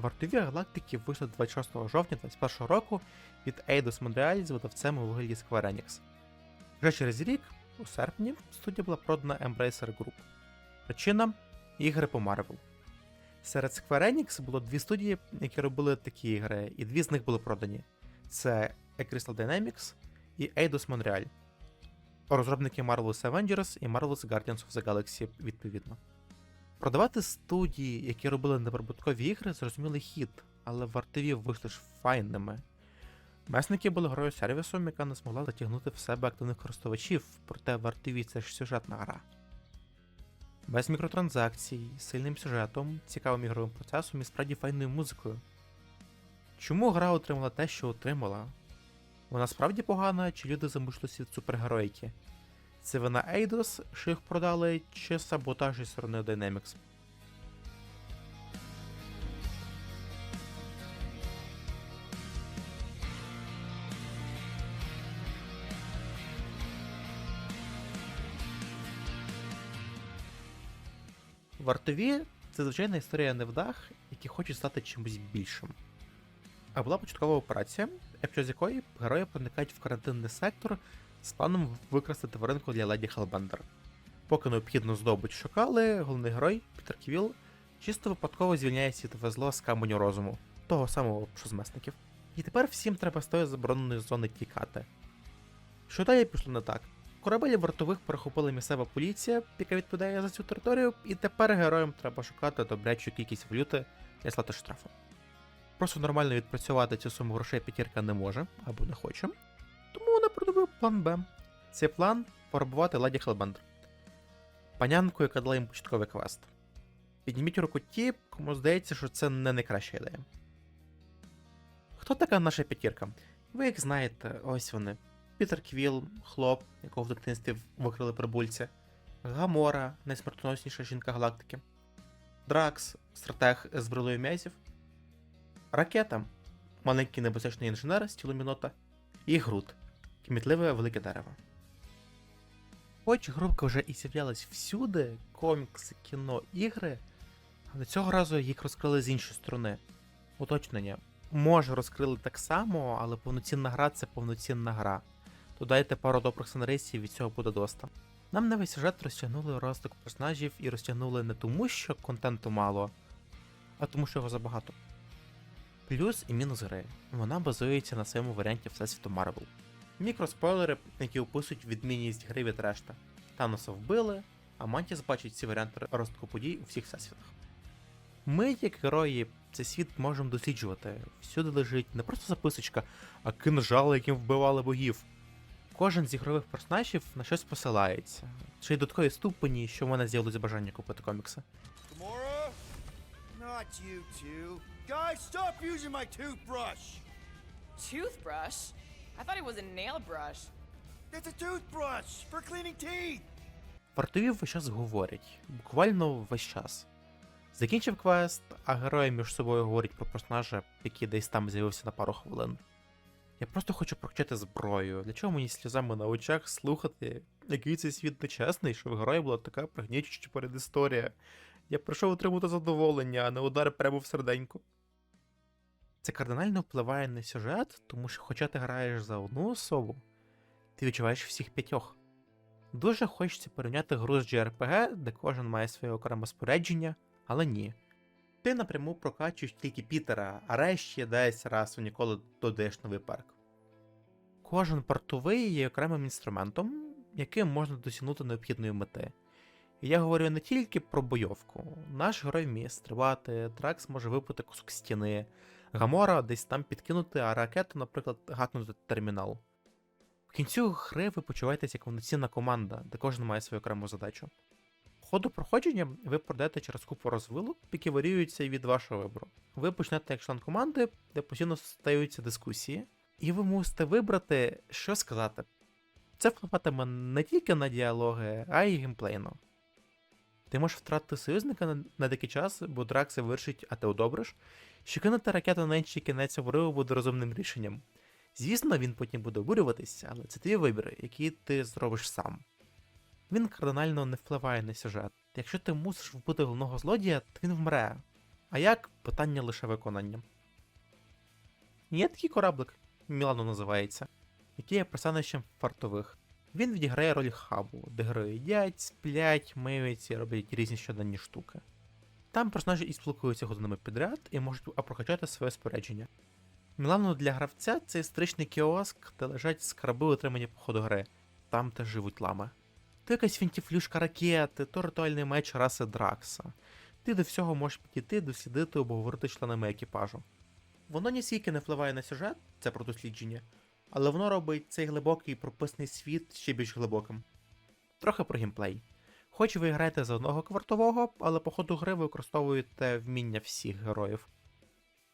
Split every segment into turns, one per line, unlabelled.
Вартові галактики вийшли 26 жовтня 2021 року від Eidos Montreal з видавцем у вигляді Square Enix. Вже через рік, у серпні, студія була продана Embracer Group. Причина ігри по Marvel. Серед Square Enix було дві студії, які робили такі ігри, і дві з них були продані. Це Crystal Dynamics і Eidos Montreal. Розробники Marvelous Avengers і Marvelous Guardians of the Galaxy відповідно. Продавати студії, які робили неприбуткові ігри, зрозумілий хід, але вартові вийшли ж файними. Месники були грою сервісом, яка не змогла затягнути в себе активних користувачів, проте вартові це ж сюжетна гра. Без мікротранзакцій, сильним сюжетом, цікавим ігровим процесом і справді файною музикою. Чому гра отримала те, що отримала? Вона справді погана, чи люди замучилися від супергероїки? Це вина Eidos, що їх продали, чи саботаж із сторони Dynamics? Вартові це звичайна історія невдах, які хочуть стати чимось більшим. А була початкова операція, під час якої герої проникають в карантинний сектор з планом викрасти тваринку для леді Хелбендер. Поки необхідну здобич шукали, головний герой Пітер Квіл чисто випадково звільняє світове зло з каменю розуму, того самого, що з месників. І тепер всім треба з тої забороненої зони тікати. Що далі пішло не так? Корабелі вартових перехопила місцева поліція, яка відповідає за цю територію, і тепер героям треба шукати добрячу кількість валюти для сплати штрафу. Просто нормально відпрацювати цю суму грошей п'ятірка не може або не хоче. Вона придумав план Б. Цей план порабувати Леді Хелбендер. Панянку, яка дала їм початковий квест. Підніміть руку ті, кому здається, що це не найкраща ідея. Хто така наша п'ятірка? Ви їх знаєте, ось вони. Пітер Квіл, хлоп, якого в дитинстві викрили прибульці, Гамора, найсмертоносніша жінка галактики, Дракс, стратег з брилою м'язів, Ракета, маленький небезпечний інженер з тілом мінота, і Грут, кмітливе велике дерево. Хоч групка вже і з'являлась всюди, комікси, кіно, ігри, але цього разу їх розкрили з іншої сторони. Уточнення. Може, розкрили так само, але повноцінна гра це повноцінна гра. Додайте пару добрих сценаристів, від цього буде доста. Нам на весь сюжет розтягнули розвиток персонажів і розтягнули не тому, що контенту мало, а тому, що його забагато. Плюс і мінус гри. Вона базується на своєму варіанті Всесвіту Марвел. Мікроспойлери, які описують відмінність гри від решти. Таноса вбили, а Мантіс бачить ці варіанти розвитку подій у всіх всесвітах. Ми, як герої, цей світ можемо досліджувати. Всюди лежить не просто записочка, а кинжали, яким вбивали богів. Кожен з ігрових персонажів на щось посилається, чи й до такої ступені, що в мене з'явилось бажання купити комікси.
Not you two. Guys, stop using my toothbrush.
Toothbrush? I thought it was a nail brush.
It's a toothbrush for cleaning teeth.
Вартові весь час говорять, буквально весь час. Закінчив квест, а герої між собою говорять про персонажа, який десь там з'явився на пару хвилин. Я просто хочу прокачати зброю. Для чого мені сльозами на очах слухати, який цей світ нечесний, що в герої була така пригнічуча передісторія. Я прийшов отримати задоволення, а не удар прямо в серденько. Це кардинально впливає на сюжет, тому що хоча ти граєш за одну особу, ти відчуваєш всіх п'ятьох. Дуже хочеться порівняти гру з JRPG, де кожен має своє окреме спорядження, але ні. Ти напряму прокачуєш тільки Пітера, а решті десь раз у ніколи додаєш новий перк. Кожен портовий є окремим інструментом, яким можна досягнути необхідної мети. І я говорю не тільки про бойовку. Наш герой вміє стрибати, Дракс може випити кусок стіни, Гамора десь там підкинути, а ракету, наприклад, гакнути термінал. В кінцю гри ви почуваєтеся як повноцінна команда, де кожен має свою окрему задачу. Ходу проходження ви пройдете через купу розвилок, які варіюються від вашого вибору. Ви почнете як член команди, де постійно стаються дискусії, і ви мусите вибрати, що сказати. Це впливатиме не тільки на діалоги, а й геймплейно. Ти можеш втратити союзника на, на деякий час, бо Дракси вирішить, а ти одобриш, що кинути ракету на інший кінець обриву буде розумним рішенням. Звісно, він потім буде обурюватися, але це твій вибір, який ти зробиш сам. Він кардинально не впливає на сюжет. Якщо ти мусиш вбити головного злодія, то він вмре. А як питання лише виконання. Є такий кораблик, Мілано називається, який є пристанищем фартових. Він відіграє роль хабу, де герої їдять, сплять, миються і роблять різні щоденні штуки. Там персонажі і спілкуються годинами підряд і можуть прокачати своє спорядження. Мілано для гравця це історичний кіоск, де лежать скарби, отримані по ходу гри, там теж живуть лами. То якась фінтіфлюшка ракети, то ритуальний меч раси Дракса. Ти до всього можеш підійти, дослідити або говорити з членами екіпажу. Воно ніскільки не впливає на сюжет, це про дослідження, але воно робить цей глибокий прописний світ ще більш глибоким. Трохи про геймплей. Хоч ви граєте за одного квартового, але по ходу гри ви використовуєте вміння всіх героїв.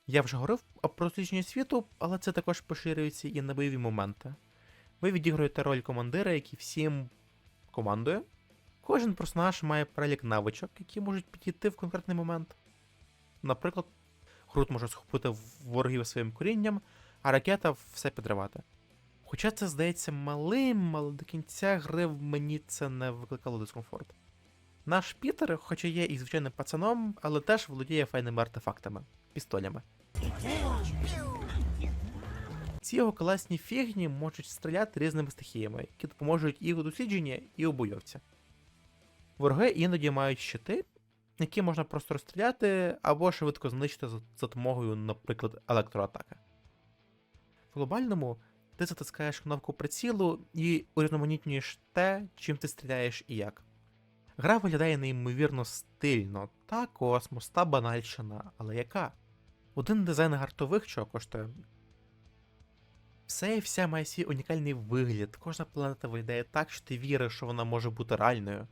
Я вже говорив про дослідження світу, але це також поширюється і на бойові моменти. Ви відіграєте роль командира, який всім командує. Кожен персонаж має перелік навичок, які можуть підійти в конкретний момент. Наприклад, Грут може схопити ворогів своїм корінням, а ракета все підривати. Хоча це здається малим, але до кінця гри в мені це не викликало дискомфорт. Наш Пітер, хоча є і звичайним пацаном, але теж володіє файними артефактами, пістолями. Ці його класні фігні можуть стріляти різними стихіями, які допоможуть і у дослідженні, і у бойовці. Вороги іноді мають щити, які можна просто розстріляти або швидко знищити за допомогою, наприклад, електроатаки. Глобальному ти затискаєш кнопку прицілу і урізноманітнюєш те, чим ти стріляєш і як. Гра виглядає неймовірно стильно, та космос, та банальщина, але яка? Один дизайн гартових чого коштує. Все і вся має свій унікальний вигляд, кожна планета виглядає так, що ти віриш, що вона може бути реальною.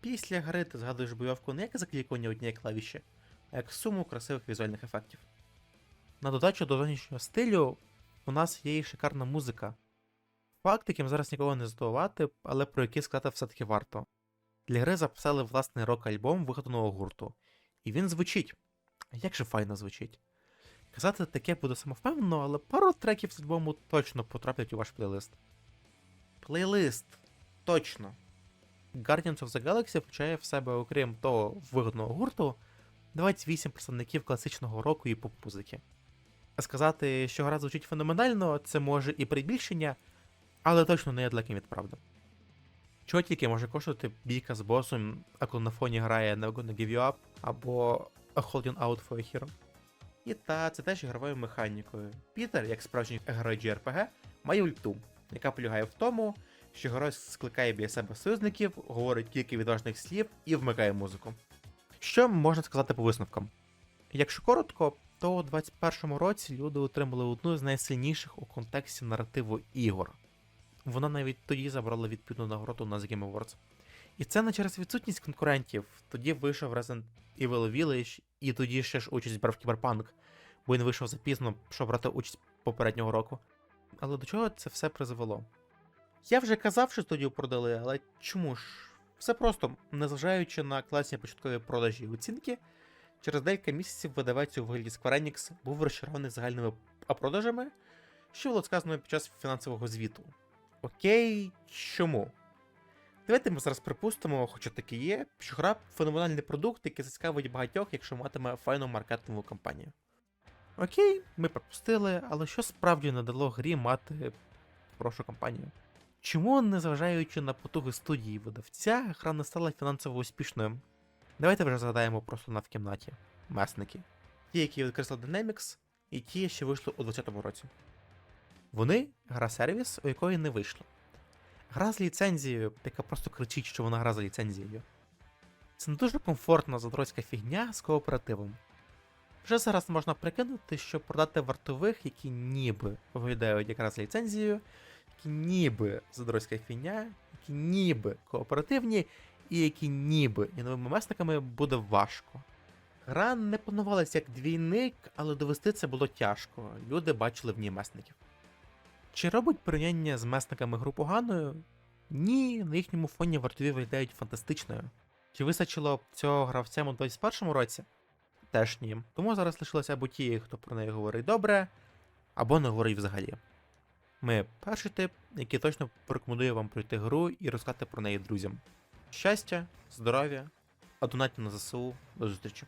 Після гри ти згадуєш бойовку не як заклікування однієї клавіші, а як суму красивих візуальних ефектів. На додачу до зовнішнього стилю у нас є і шикарна музика. Факт, яким зараз нікого не здивувати, але про який сказати все-таки варто. Для гри записали власний рок-альбом вигаданого гурту. І він звучить. Як же файно звучить. Казати таке буде самовпевнено, але пару треків з альбому точно потраплять у ваш плейлист. Плейлист! Точно! Guardians of the Galaxy включає в себе, окрім того вигодного гурту, 28 представників класичного року і поп-музики. Сказати, що гра звучить феноменально, це може і прибільшення, але точно не є далеким від правди. Чого тільки може коштувати бійка з босом, а коли на фоні грає Never Gonna Give You Up або A Holding Out for a Hero. І та це теж ігровою механікою. Пітер, як справжній герой JRPG, має ульту, яка полягає в тому, що герой скликає біля себе союзників, говорить кілька відважних слів і вмикає музику. Що можна сказати по висновкам? Якщо коротко, то у 21-му році люди отримали одну з найсильніших у контексті наративу ігор. Вона навіть тоді забрала відповідну нагороду на The Game Awards. І це не через відсутність конкурентів. Тоді вийшов Resident Evil Village, і тоді ще ж участь брав Cyberpunk, бо він вийшов запізно, щоб брати участь попереднього року. Але до чого це все призвело? Я вже казав, що студію продали, але чому ж? Все просто, незважаючи на класні початкові продажі і оцінки, через декілька місяців видавець у вигляді Square Enix був розчарований загальними продажами, що було сказано під час фінансового звіту. Окей, чому? Давайте ми зараз припустимо, хоча таки є, що гра феноменальний продукт, який зацікавить багатьох, якщо матиме файну маркетингову кампанію. Окей, ми припустили, але що справді не дало грі мати хорошу кампанію? Чому, незважаючи на потуги студії видавця, гра не стала фінансово успішною? Давайте вже згадаємо просто на в кімнаті. Месники. Ті, які від Crystal Dynamics, і ті, що вийшли у 2020 році. Вони гра сервіс, у якої не вийшло. Гра з ліцензією, яка просто кричить, що вона гра за ліцензією. Це не дуже комфортна задротська фігня з кооперативом. Вже зараз можна прикинути, що продати вартових, які ніби виглядають якраз ліцензією, які ніби задротська фігня, які ніби кооперативні, і які ніби є новими месниками буде важко. Гра не планувалася як двійник, але довести це було тяжко. Люди бачили в ній месників. Чи робить порівняння з месниками гру поганою? Ні, на їхньому фоні вартові виглядають фантастичною. Чи вистачило цього гравцям у 21 році? Теж ні. Тому зараз лишилося або ті, хто про неї говорить добре, або не говорить взагалі. Ми перший тип, який точно порекомендує вам пройти гру і розказати про неї друзям. Щастя, здоров'я, а донатів на ЗСУ. До зустрічі!